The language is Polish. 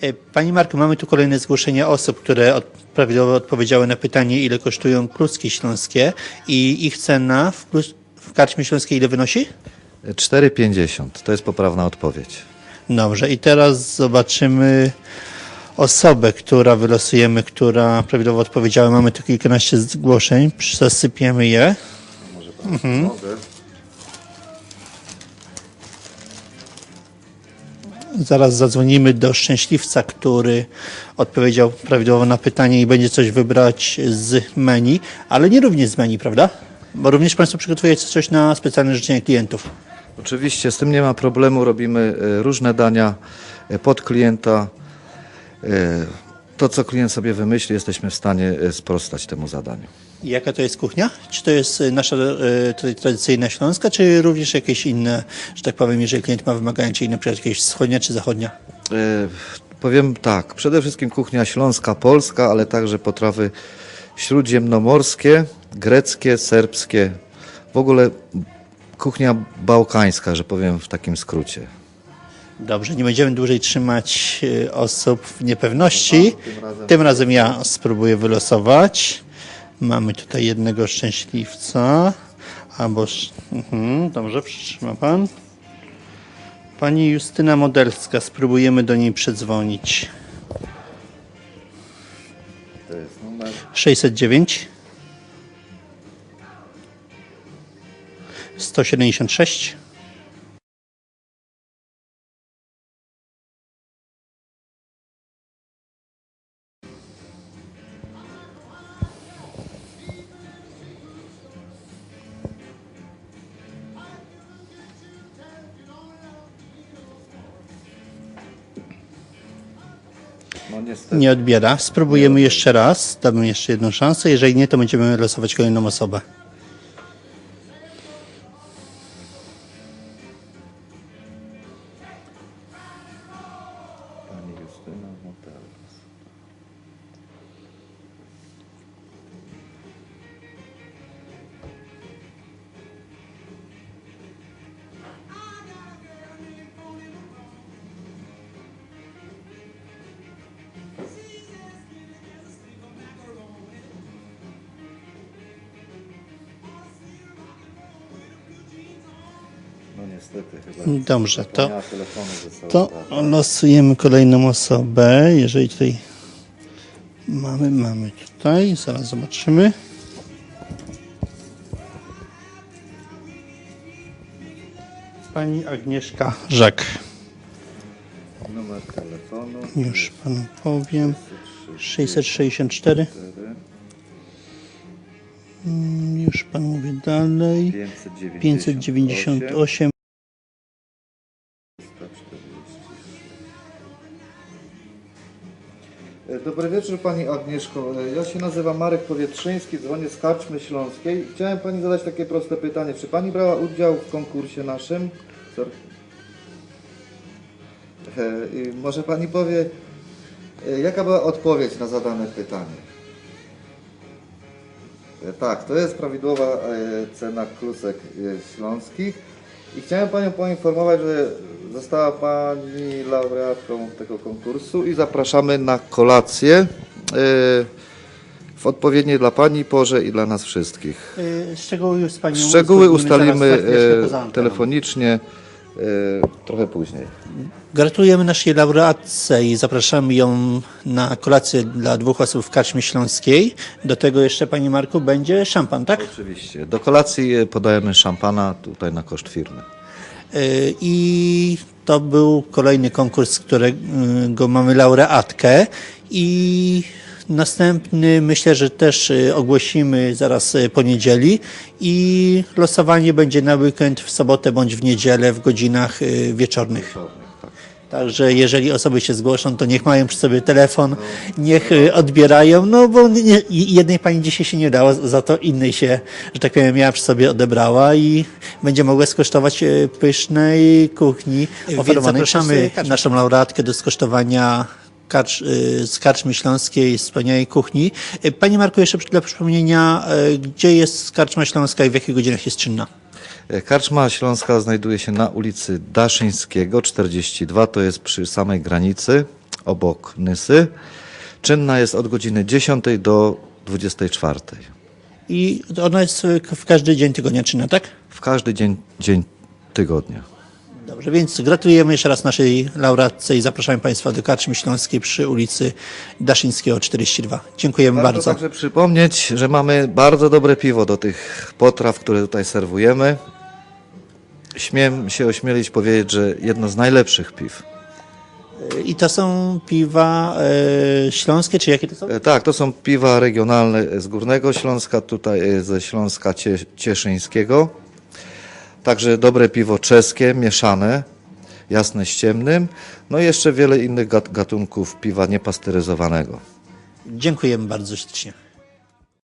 E, Pani Marku, mamy tu kolejne zgłoszenie osób, które od, prawidłowo odpowiedziały na pytanie, ile kosztują kluski śląskie i ich cena w, klus, w karczmie śląskiej ile wynosi? 4,50 to jest poprawna odpowiedź. Dobrze, i teraz zobaczymy osobę, która wylosujemy, która prawidłowo odpowiedziała. Mamy tu kilkanaście zgłoszeń, zasypiemy je. Mhm. Zaraz zadzwonimy do szczęśliwca, który odpowiedział prawidłowo na pytanie i będzie coś wybrać z menu, ale nie również z menu, prawda? Bo również Państwo przygotowujecie coś na specjalne życzenia klientów. Oczywiście z tym nie ma problemu, robimy e, różne dania e, pod klienta. E, To, co klient sobie wymyśli, jesteśmy w stanie e, sprostać temu zadaniu. I Jaka to jest kuchnia? Czy to jest y, nasza y, tradycyjna śląska, czy również jakieś inne, że tak powiem, jeżeli klient ma wymagania, czyli na przykład jakieś wschodnia czy zachodnia? E, Powiem tak, przede wszystkim kuchnia śląska, polska, ale także potrawy śródziemnomorskie, greckie, serbskie. W ogóle kuchnia bałkańska, że powiem w takim skrócie. Dobrze, nie będziemy dłużej trzymać y, osób w niepewności. Tym razem ja spróbuję wylosować. Mamy tutaj jednego szczęśliwca. Albo. Mhm, dobrze, przytrzyma pan. Pani Justyna Modelska, spróbujemy do niej przedzwonić. To jest numer 609 176 Nie odbiera. Spróbujemy jeszcze raz. Damy jeszcze jedną szansę. Jeżeli nie, to będziemy losować kolejną osobę. Pani Justyna Motelas. Dobrze, to- zapomniała telefonu ze sobą, To tak. losujemy kolejną osobę. Jeżeli tutaj mamy, mamy tutaj. Zaraz zobaczymy. Pani Agnieszka Żak. Numer telefonu. Już panu powiem. 664. Mm, Już pan mówię dalej. 598. Dobry wieczór Pani Agnieszko. Ja się nazywam Marek Powietrzyński, dzwonię z Karczmy Śląskiej. Chciałem Pani zadać takie proste pytanie. Czy Pani brała udział w konkursie naszym? E, i Może Pani powie, e, jaka była odpowiedź na zadane pytanie? E, Tak, to jest prawidłowa cena klusek śląskich. I chciałem Panią poinformować, że została Pani laureatką tego konkursu i zapraszamy na kolację e, w odpowiedniej dla Pani porze i dla nas wszystkich. Y, Szczegóły z panią Szczegóły ustalimy jeszcze e, telefonicznie e, trochę później. Gratulujemy naszej laureatce i zapraszamy ją na kolację dla dwóch osób w Karczmie Śląskiej. Do tego jeszcze, Panie Marku, będzie szampan, tak? Oczywiście. Do kolacji podajemy szampana tutaj na koszt firmy. Y, I to był kolejny konkurs, z którego mamy laureatkę i następny myślę, że też y, ogłosimy zaraz y, po niedzieli i losowanie będzie na weekend w sobotę bądź w niedzielę w godzinach y, wieczornych. Także jeżeli osoby się zgłoszą, to niech mają przy sobie telefon, niech odbierają, no bo nie, jednej pani dzisiaj się nie udało, za to innej się, że tak powiem, miała przy sobie odebrała i będzie mogła skosztować pysznej kuchni oferowanej Zapraszamy naszą laureatkę do skosztowania karcz, y, z karczmy śląskiej, wspaniałej kuchni. Y, Panie Marku, jeszcze dla przypomnienia, y, gdzie jest karczma śląska i w jakich godzinach jest czynna? Karczma Śląska znajduje się na ulicy Daszyńskiego 42, to jest przy samej granicy obok Nysy. Czynna jest od godziny 10 do 24. I ona jest w- w każdy dzień tygodnia czynna, tak? W każdy dzień, dzień tygodnia. Dobrze, więc gratulujemy jeszcze raz naszej laureatce i zapraszamy Państwa do Karczmy Śląskiej przy ulicy Daszyńskiego 42. Dziękujemy Warto bardzo. także przypomnieć, że mamy bardzo dobre piwo do tych potraw, które tutaj serwujemy. Śmiem się ośmielić powiedzieć, że jedno z najlepszych piw. I to są piwa e, śląskie, czy jakie to są? E, Tak, to są piwa regionalne z Górnego Śląska, tutaj e, ze Śląska Cie, Cieszyńskiego. Także dobre piwo czeskie, mieszane, jasne z ciemnym. No i jeszcze wiele innych gat- gatunków piwa niepasteryzowanego. Dziękujemy bardzo ślicznie.